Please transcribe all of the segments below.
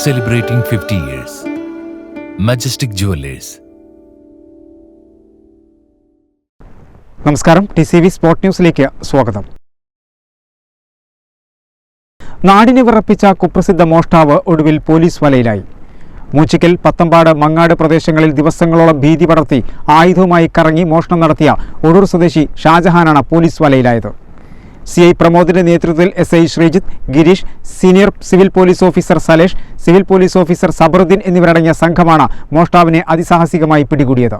celebrating 50 years. Majestic Jewelers. നമസ്കാരം T C V sport ന്യൂസിലേക്ക് സ്വാഗതം നാടിനെ വിറപ്പിച്ച കുപ്രസിദ്ധ മോഷ്ടാവ് ഒടുവിൽ പോലീസ് വലയിലായി മൂച്ചിക്കൽ പത്തമ്പാട് മങ്ങാട് പ്രദേശങ്ങളിൽ ദിവസങ്ങളോളം ഭീതി പടർത്തി ആയുധവുമായി കറങ്ങി മോഷണം നടത്തിയ ഒടൂർ സ്വദേശി ഷാജഹാനാണ് പോലീസ് വലയിലായത് സി ഐ പ്രമോദിന്റെ നേതൃത്വത്തിൽ S I Sreejith Girish senior civil police officer Salesh civil police officer Sabaruddin എന്നിവരടങ്ങിയ സംഘമാണ് മോഷ്ടാവിനെ അതിസാഹസികമായി പിടികൂടിയത്.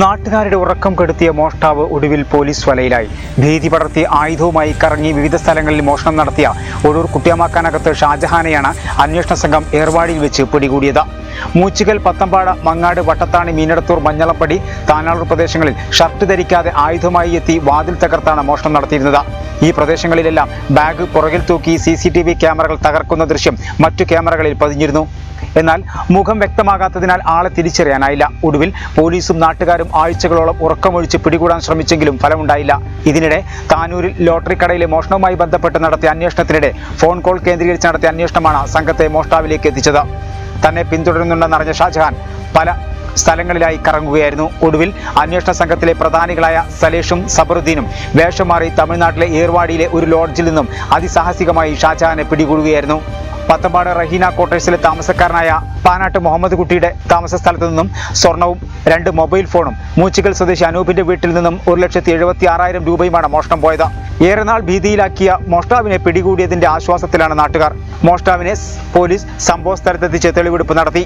നാട്ടുകാരുടെ ഉറക്കം കെടുത്തിയ മോഷ്ടാവ് ഒടുവിൽ പോലീസ് വലയിലായി. ഭീതി പടർത്തി ആയുധവുമായി കറങ്ങി വിവിധ സ്ഥലങ്ങളിൽ മോഷണം നടത്തിയ ഒഴൂർ കുട്ടിയമാക്കാനകത്ത് ഷാജഹാനെയാണ് അന്വേഷണ സംഘം ഏർവാടിയിൽ വെച്ച് പിടികൂടിയത്. മൂച്ചിക്കൽ പത്തമ്പാട മങ്ങാട് വട്ടത്താണി മീനടത്തൂർ മഞ്ഞളപ്പടി താനാളൂർ പ്രദേശങ്ങളിൽ ഷർട്ട് ധരിക്കാതെ ആയുധമായി എത്തി വാതിൽ തകർത്താണ് മോഷണം നടത്തിയിരുന്നത്. ഈ പ്രദേശങ്ങളിലെല്ലാം ബാഗ് പുറകിൽ തൂക്കി സി സി ടി വി ക്യാമറകൾ തകർക്കുന്ന ദൃശ്യം മറ്റു ക്യാമറകളിൽ പതിഞ്ഞിരുന്നു. എന്നാൽ മുഖം വ്യക്തമാകാത്തതിനാൽ ആളെ തിരിച്ചറിയാനായില്ല. ഒടുവിൽ പോലീസും നാട്ടുകാരും ആഴ്ചകളോളം ഉറക്കമൊഴിച്ച് പിടികൂടാൻ ശ്രമിച്ചെങ്കിലും ഫലമുണ്ടായില്ല. ഇതിനിടെ താനൂരിൽ ലോട്ടറി കടയിലെ മോഷണവുമായി ബന്ധപ്പെട്ട് നടത്തിയ അന്വേഷണത്തിനിടെ ഫോൺ കോൾ കേന്ദ്രീകരിച്ച് നടത്തിയ അന്വേഷണമാണ് സംഘത്തെ മോഷ്ടാവിലേക്ക് എത്തിച്ചത്. തന്നെ പിന്തുടരുന്നുണ്ടെന്നറിഞ്ഞ ഷാജഹാൻ പല സ്ഥലങ്ങളിലായി കറങ്ങുകയായിരുന്നു. ഒടുവിൽ അന്വേഷണ സംഘത്തിലെ പ്രധാനികളായ സലേഷും സബറുദ്ദീനും വേഷം മാറി തമിഴ്നാട്ടിലെ ഏർവാടിയിലെ ഒരു ലോഡ്ജിൽ നിന്നും അതിസാഹസികമായി ഷാജഹാനെ പിടികൂടുകയായിരുന്നു. പത്തമ്പാട് റഹീന ക്വാർട്ടേഴ്സിലെ താമസക്കാരനായ പാനാട്ട് മുഹമ്മദ് കുട്ടിയുടെ താമസ സ്ഥലത്തു നിന്നും സ്വർണവും രണ്ട് മൊബൈൽ ഫോണും മൂച്ചിക്കൽ സ്വദേശി അനൂപിന്റെ വീട്ടിൽ നിന്നും ഒരു ലക്ഷത്തി എഴുപത്തി ആറായിരം രൂപയുമാണ് മോഷണം പോയത്. ഏറെ നാൾ ഭീതിയിലാക്കിയ മോഷ്ടാവിനെ പിടികൂടിയതിന്റെ ആശ്വാസത്തിലാണ് നാട്ടുകാർ. മോഷ്ടാവിനെ പോലീസ് സംഭവ സ്ഥലത്തെത്തിച്ച് തെളിവെടുപ്പ് നടത്തി.